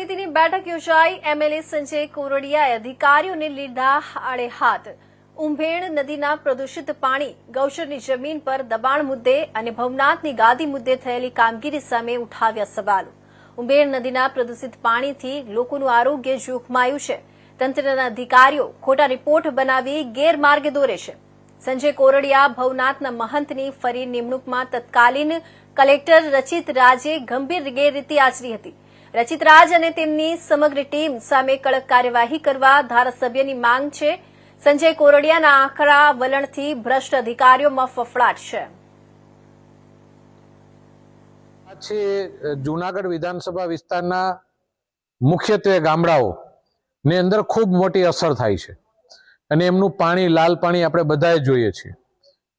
સમિતિની બેઠક યોજાઈ. એમએલએ સંજય કોરડિયાએ અધિકારીઓને લીધા આડે હાથ. ઉંભેણ નદીના પ્રદૂષિત પાણી, ગૌચરની જમીન પર દબાણ મુદ્દે અને ભવનાથની ગાદી મુદ્દે થયેલી કામગીરી સામે ઉઠાવ્યા સવાલો. ઉંભેણ નદીના પ્રદૂષિત પાણીથી લોકોનું આરોગ્ય જોખમાયું છે. તંત્રના અધિકારીઓ ખોટા રિપોર્ટ બનાવી ગેરમાર્ગે દોરે છે. સંજય કોરડિયા ભવનાથના મહંતની ફરી નિમણૂકમાં તત્કાલીન કલેક્ટર રચિત રાજે ગંભીર ગેરરીતિ આચરી હતી. રચિત રાજ અને તેમની સમગ્ર ટીમ સામે કડક કાર્યવાહી કરવા ધારાસભ્યની માંગ છે. સંજય કોરડિયાના આંકડા વલણથી ભ્રષ્ટ અધિકારીઓમાં ફફડાટ છે. છે જુનાગઢ વિધાનસભા વિસ્તારના મુખ્યત્વે ગામડાઓ ની અંદર ખૂબ મોટી અસર થાય છે. અને એમનું પાણી, લાલ પાણી આપણે બધાએ જોઈએ છીએ.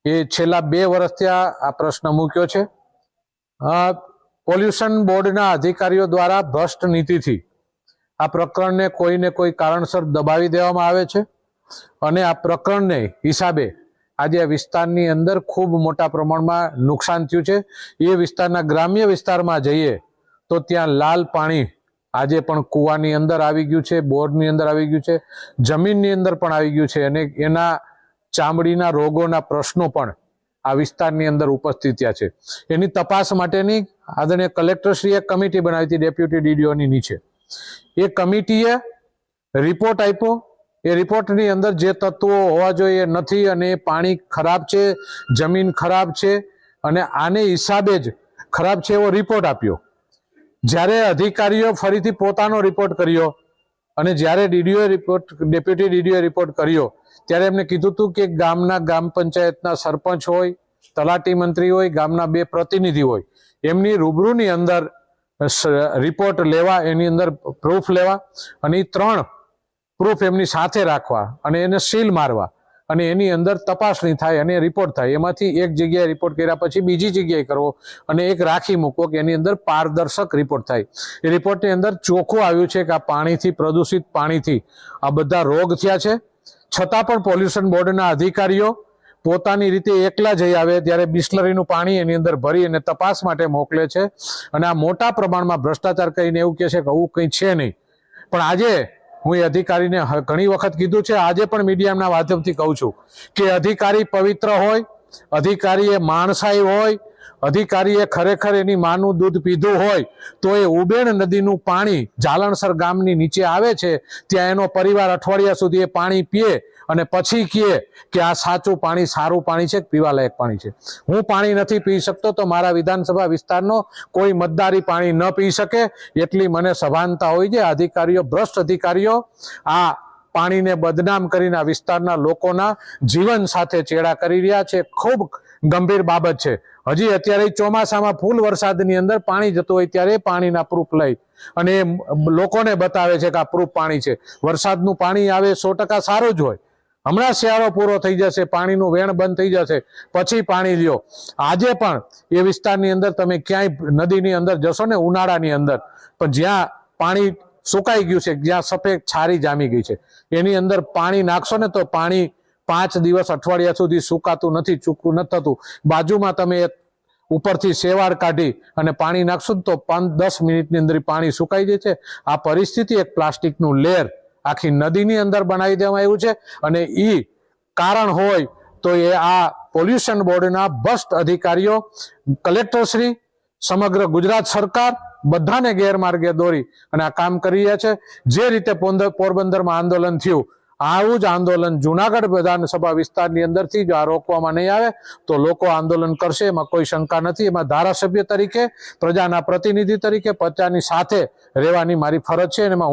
એ છેલ્લા બે વર્ષથી આ પ્રશ્ન મૂક્યો છે. પોલ્યુશન બોર્ડના અધિકારીઓ દ્વારા ભ્રષ્ટ નીતિથી આ પ્રકરણને કોઈને કોઈ કારણસર દબાવી દેવામાં આવે છે અને આ પ્રકરણને હિસાબે આજે આ વિસ્તારની અંદર ખૂબ મોટા પ્રમાણમાં નુકસાન થયું છે. એ વિસ્તારના ગ્રામ્ય વિસ્તારમાં જઈએ તો ત્યાં લાલ પાણી આજે પણ કૂવાની અંદર આવી ગયું છે, બોરની અંદર આવી ગયું છે, જમીનની અંદર પણ આવી ગયું છે અને એના ચામડીના રોગોના પ્રશ્નો પણ આ વિસ્તારની અંદર ઉપસ્થિત થયા છે. એની તપાસ માટેની આદરણીય કલેક્ટરશ્રીએ કમિટી બનાવી હતી, ડેપ્યુટી ડીડીઓની નીચે. એ કમિટીએ રિપોર્ટ આપ્યો. એ રિપોર્ટની અંદર જે તત્વો હોવા જોઈએ નથી અને પાણી ખરાબ છે, જમીન ખરાબ છે અને આને હિસાબે જ ખરાબ છે એવો રિપોર્ટ આપ્યો. જ્યારે અધિકારીઓ ફરીથી પોતાનો રિપોર્ટ કર્યો અને જ્યારે ડીડીઓએ રિપોર્ટ ડેપ્યુટી ડીડીઓએ રિપોર્ટ કર્યો, ત્યારે એમને કીધું હતું કે ગામના ગ્રામ પંચાયતના સરપંચ હોય, તલાટી મંત્રી હોય, ગામના બે પ્રતિનિધિ હોય, એમની રૂબરૂની અંદર રિપોર્ટ લેવા, એની અંદર પ્રૂફ લેવા અને એ ત્રણ પ્રૂફ એમની સાથે રાખવા અને એને સીલ મારવા. અને એની અંદર તપાસણી થાય અને રિપોર્ટ થાય. એમાંથી એક જગ્યાએ રિપોર્ટ કર્યા પછી બીજી જગ્યાએ કરવો અને એક રાખી મૂકવો કે એની અંદર પારદર્શક રિપોર્ટ થાય. એ રિપોર્ટની અંદર ચોખ્ખું આવ્યું છે કે આ પાણીથી પ્રદૂષિત પાણીથી આ બધા રોગ થયા છે. છતાં પણ પોલ્યુશન બોર્ડના અધિકારીઓ પોતાની રીતે એકલા જઈ આવે ત્યારે બિસ્લરીનું પાણી એની અંદર ભરી અને તપાસ માટે મોકલે છે. અને આ મોટા પ્રમાણમાં ભ્રષ્ટાચાર કરીને એવું કહે છે કે આવું કંઈ છે નહીં. પણ આજે હું એ અધિકારીને ઘણી વખત કીધું છે, આજે પણ મીડિયાના માધ્યમથી કહું છું કે અધિકારી પવિત્ર હોય, અધિકારી એ માણસાઈ હોય અધિકારીએ ખરેખર એની માનું દૂધ પીધું હોય તો એ ઉબેણ નદીનું પાણી જાલણસર ગામની નીચે આવે છે, ત્યાં એનો પરિવાર અઠવાડિયા સુધી એ પાણી પીએ અને પછી કહે કે આ સાચું પાણી સારું પાણી છે, પીવાલાયક પાણી છે. હું પાણી નથી પી શકતો તો મારા વિધાનસભા વિસ્તારનો કોઈ મતદારી પાણી ન પી શકે એટલી મને સભાનતા હોય છે. અધિકારીઓ, ભ્રષ્ટ અધિકારીઓ આ પાણીને બદનામ કરીને આ વિસ્તારના લોકોના જીવન સાથે ચેડા કરી રહ્યા છે. ખૂબ ગંભીર બાબત છે. હજી અત્યારે ચોમાસામાં ફૂલ વરસાદની અંદર પાણી જતું હોય ત્યારે પાણીના પ્રૂફ લઈ અને લોકોને બતાવે છે કે આ પ્રૂફ પાણી છે. વરસાદનું પાણી આવે સો ટકા સારું જ હોય. હમણાં શિયાળો પૂરો થઈ જશે, પાણીનું વેણ બંધ થઈ જશે, પછી પાણી લ્યો. આજે પણ એ વિસ્તારની અંદર તમે ક્યાંય નદીની અંદર જશો ને, ઉનાળાની અંદર, પણ જ્યાં પાણી સુકાઈ ગયું છે, જ્યાં સફેદ છારી જામી ગઈ છે. એની અંદર પાણી નાખશો ને તો પાણી પાંચ દિવસ અઠવાડિયા સુધી સુકાતું નથી, ચૂકવું નથી થતું. બાજુમાં તમે ઉપરથી શેવાળ કાઢી અને પાણી નાખશો તો પાંચ, દસ મિનિટની અંદર પાણી સુકાઈ જાય છે. આ પરિસ્થિતિ એક પ્લાસ્ટિકનું લેર આખી નદીની અંદર બનાવી દેવામાં આવ્યું છે અને એ કારણ હોય તો એ આ પોલ્યુશન બોર્ડના ભ્રષ્ટ અધિકારીઓ, કલેક્ટરશ્રી, સમગ્ર ગુજરાત સરકાર બધાને ગેરમાર્ગે દોરી અને આ કામ કરી રહ્યા છે. જે રીતે પોરબંદરમાં આંદોલન થયું આવું જ આંદોલન જુનાગઢ વિધાનસભા વિસ્તારની અંદરથી જો આ રોકવામાં નહીં આવે, તો લોકો આંદોલન કરશે, એમાં કોઈ શંકા નથી. એમાં ધારાસભ્ય તરીકે, પ્રજાના પ્રતિનિધિ તરીકે પ્રજાની સાથે રહેવાની મારી ફરજ છે અને એમાં હું